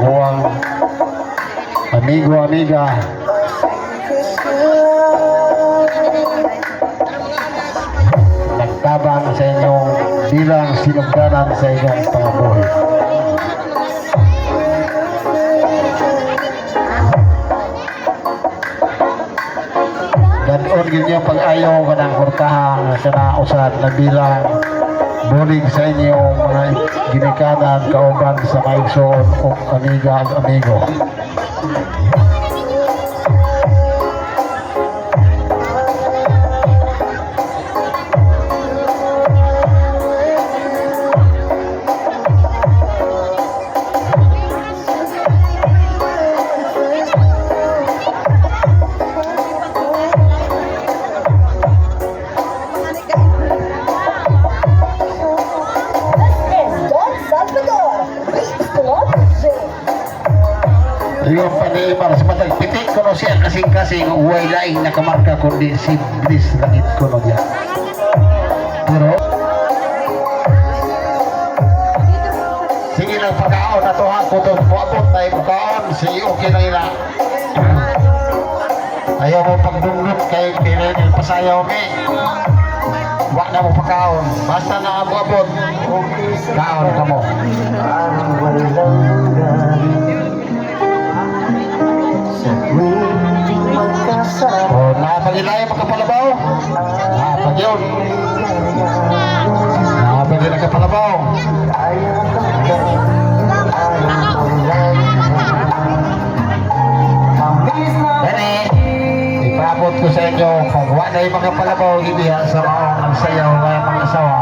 buwang amigo, amiga. Nagtabang sa inyong bilang sinugdanan sa inyong pangabuhi. Ganon yung pag-ayaw ka ng kurtahan sa nausad na bilang bulig sa inyong mga ginikanan kauban sa maigsoon o amiga at amigo. Yung paniimar sa matag pitik ko no siya kasing-kasing laing nakamarka kundi si Bliss langit ko no diya. Pero Sige lang pagkaon na to ha kutong muabot na yung kaon si okay na ila. Ayaw mo pagdungnot kay pinagil pasayaw mi. Wa na mo pagkaon. Basta na abot. Kaon ka mo. O, nakapagilay makapalabaw. Nakapag yun. Nakapagilay nakapalabaw. Dani, ipapot ko sa inyo kung wa na yung makapalabaw ibiya sa maong ang sayaw ng mga asawa.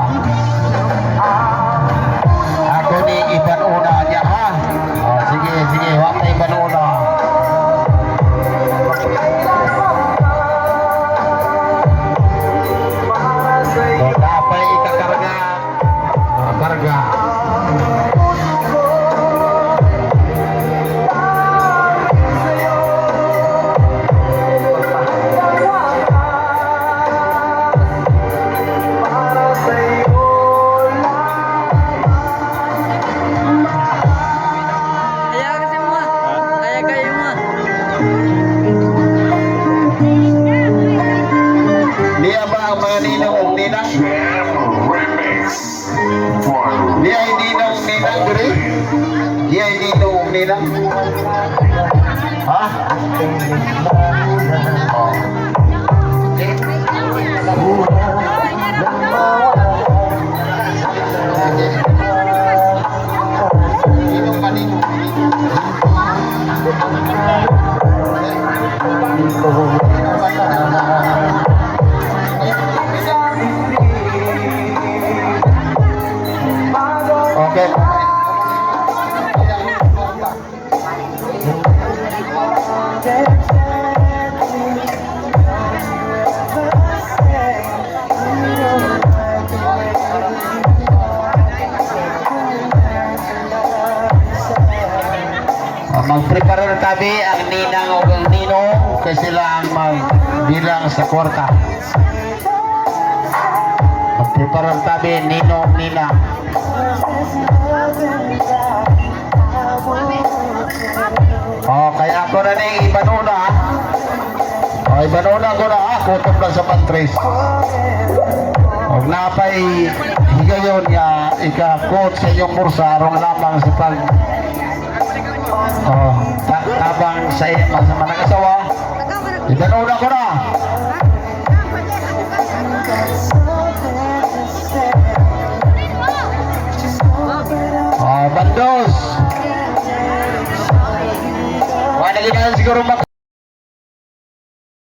Ninang diri? Ninong ug ninang? Ha? Oh. Ah, na tabi ang ninang o ang ninong kasi sila ang magbilang sa kwarta. Mag-prepare na tabi ninong ninang. Oh, kaya ako na ning ibanuna. Oh, ibanuna ko na ako na sa pantris. Og napay higayon nga ika-quote sa iyong bursa aron lamang sa pag Oh, ta tabang sa sa manang asawa. Ibanuna ko na. Oh, bandos. Wala na siguro